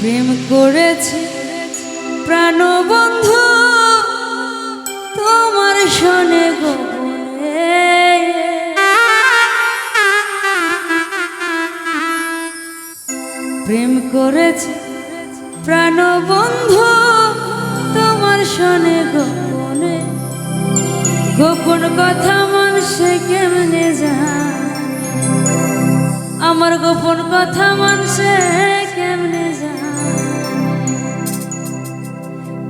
প্রেম করেছি, প্রাণবন্ধু, তোমার শোনে গোপনে। প্রেম করেছি, প্রাণবন্ধু, তোমার শোনে গোপনে। গোপন কথা মানুষে কেমনে জানে? আমার গোপন কথা মানুষে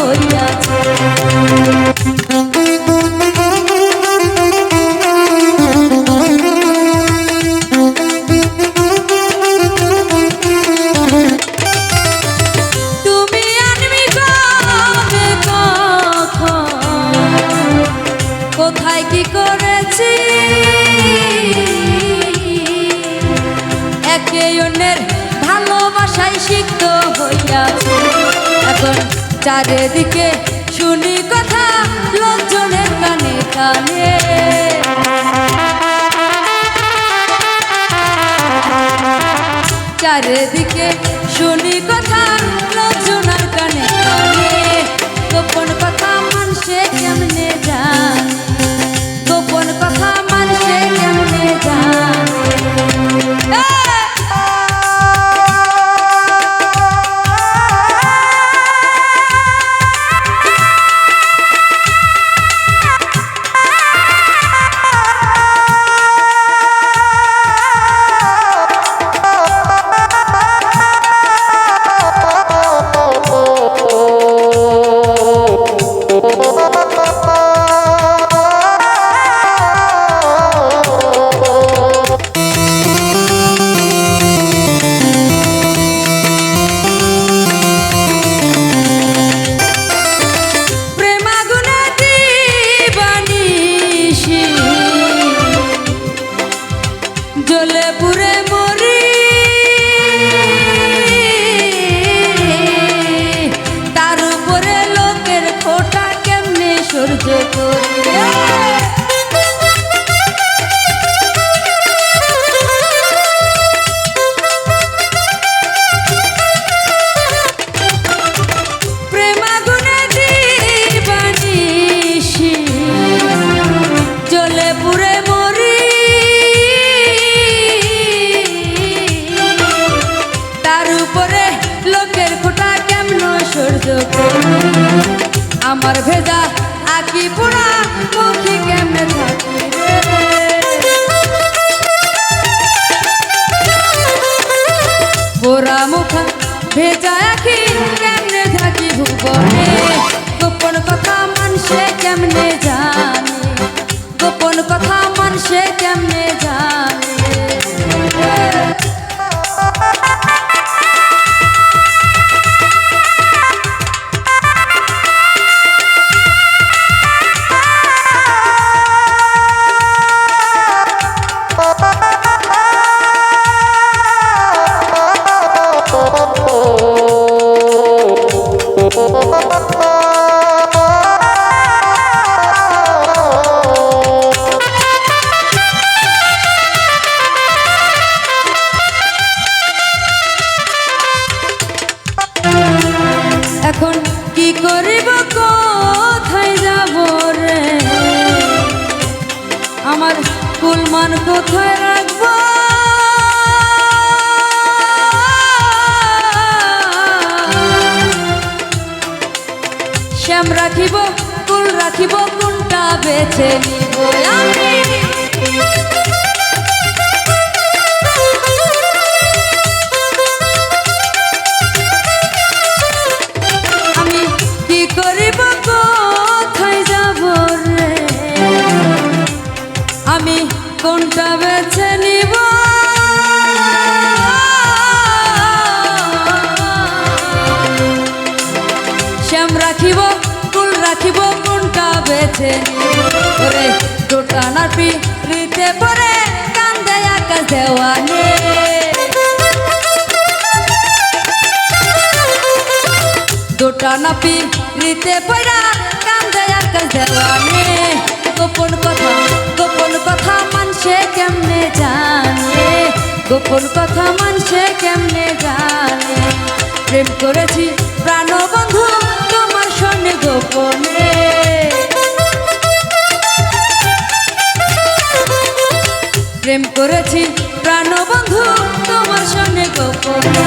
হইয়াছে কোথায় কি করেছি? একে অন্যের ভালোবাসায় সিক্ত হইয়াছে। এখন চারিদিকে শুনি কথা, লোকজনের কানে কানে। চারিদিকে শুনি কথা, লোকজনের কানে কানে। গোপন কথা মানুষে কেমনে আমার ভেজা আকি পোড়া মুখি কেমনে থাকি পোড়া মুখা ভেজা আখি কেমনে থাকি ভুবনে? গোপন কথা মানুষে কেমনে জানে? গোপন কথা মানুষে কেমনে এখন কি করিব, কোথায় যাব রে? আমার কুলমান কোথায় রাখব? শ্যাম রাখিব, কুল রাখিব, কোনটা বেছে নিব? কোনটা বেছে নিব? শ্যাম রাখিব কুল রাখিব, কোনটা বেছে ওরে, টোটা নাপি রীতে পরে, কান্দে আকাশ দেওয়ানে দুটা নাপি রীতে পড়া কান্দে আকাশ দেওয়ানে গোপন কথা গোপন কথা। মানছে কেমনে জানে? গোপন কথা মানছে কেমনে জানে? প্রেম করেছি প্রাণবন্ধু তোমার সঙ্গে গোপনে। প্রেম করেছি প্রাণবন্ধু তোমার সঙ্গে গোপনে।